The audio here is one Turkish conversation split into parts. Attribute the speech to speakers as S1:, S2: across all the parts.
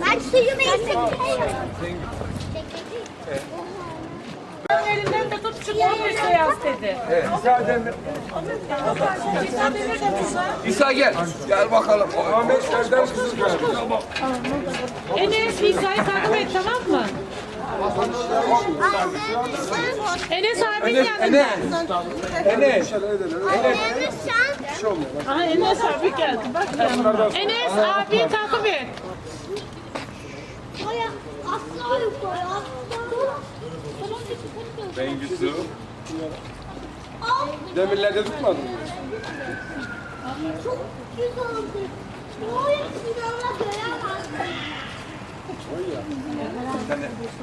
S1: Ben suyumu içtim.
S2: Elinden de tut çubuğunu üstüne yaz dedi. İsa Demir de.
S3: İsa gel. Gel bakalım. Ahmet Serdar kızı gel.
S2: Enes İsa'yı takip et tamam mı? Enes abinin
S3: Enes,
S2: yanında.
S3: Enes. Enes.
S1: Şans.
S2: Aha Enes abi geldi bak yanında. Enes abiyi takip et.
S3: Bengüsü.
S4: Demirlerde tutmadın mı?
S1: Çok güzel oldu. Oy, silahla göremez.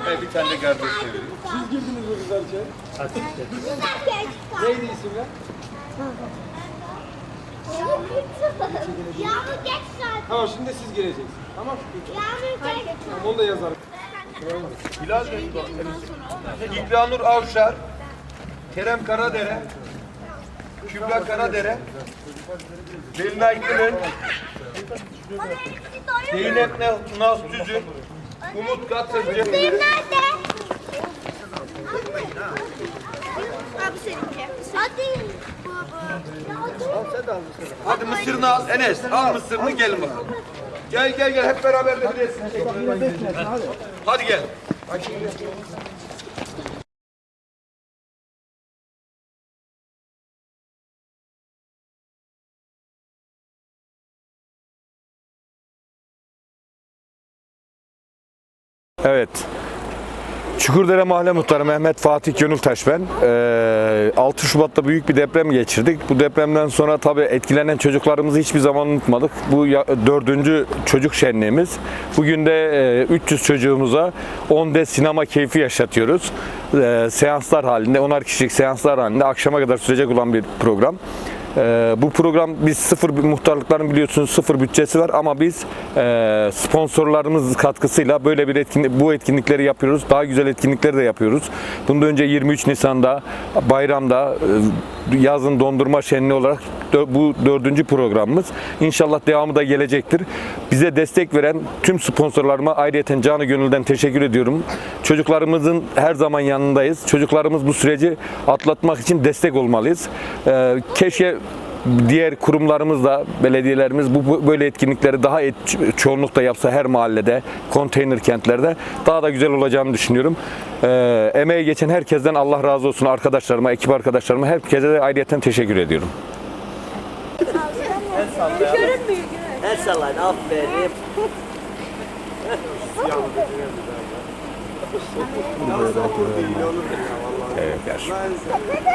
S3: Bir bir tane de kardeş çevireyim.
S4: Siz girdiniz güzelce?
S1: Güzel geçti.
S4: Neydi isimler?
S1: Yağmur geç saat.
S4: Tamam şimdi siz gireceksiniz. Tamam.
S1: Yağmur geç.
S4: Tamam onu da yazarım.
S3: Bilal İlhanur Avşar. Kerem Karadere. Kübra Karadere. Belinay Kılın. Zeynep Ne- Naz Tüzün. Umut Katsızcı.
S1: Benim nerede? Abi seninki. Hadi.
S3: Hadi mısırını al Enes. Al mısırını gelin bakalım. Gel gel gel hep beraber de bir. Hadi gel.
S5: Evet. Çukurdere Mahalle Muhtarı Mehmet Fatih Gönültaş ben. Ee, 6 Şubat'ta büyük bir deprem geçirdik. Bu depremden sonra tabii etkilenen çocuklarımızı hiçbir zaman unutmadık. Bu dördüncü çocuk şenliğimiz. Bugün de e, 300 çocuğumuza 10D sinema keyfi yaşatıyoruz. Ee, seanslar halinde, 10'ar kişilik seanslar halinde akşama kadar sürecek olan bir program. Ee, bu program biz sıfır muhtarlıkların biliyorsunuz sıfır bütçesi var ama biz e, sponsorlarımız katkısıyla böyle bir etkinlik bu etkinlikleri yapıyoruz. Daha güzel etkinlikleri de yapıyoruz. Bundan önce 23 Nisan'da bayramda e, yazın dondurma şenliği olarak bu dördüncü programımız. İnşallah devamı da gelecektir. Bize destek veren tüm sponsorlarıma ayrıyeten canı gönülden teşekkür ediyorum. Çocuklarımızın her zaman yanındayız. Çocuklarımız bu süreci atlatmak için destek olmalıyız. Ee, keşke diğer kurumlarımız da belediyelerimiz bu, böyle etkinlikleri daha et, çoğunlukta yapsa her mahallede, konteyner kentlerde daha da güzel olacağını düşünüyorum. Ee, emeği geçen herkesten Allah razı olsun arkadaşlarıma, ekip arkadaşlarıma herkese de ayrıyeten teşekkür ediyorum.
S6: Sallayın aferin.
S5: Evet.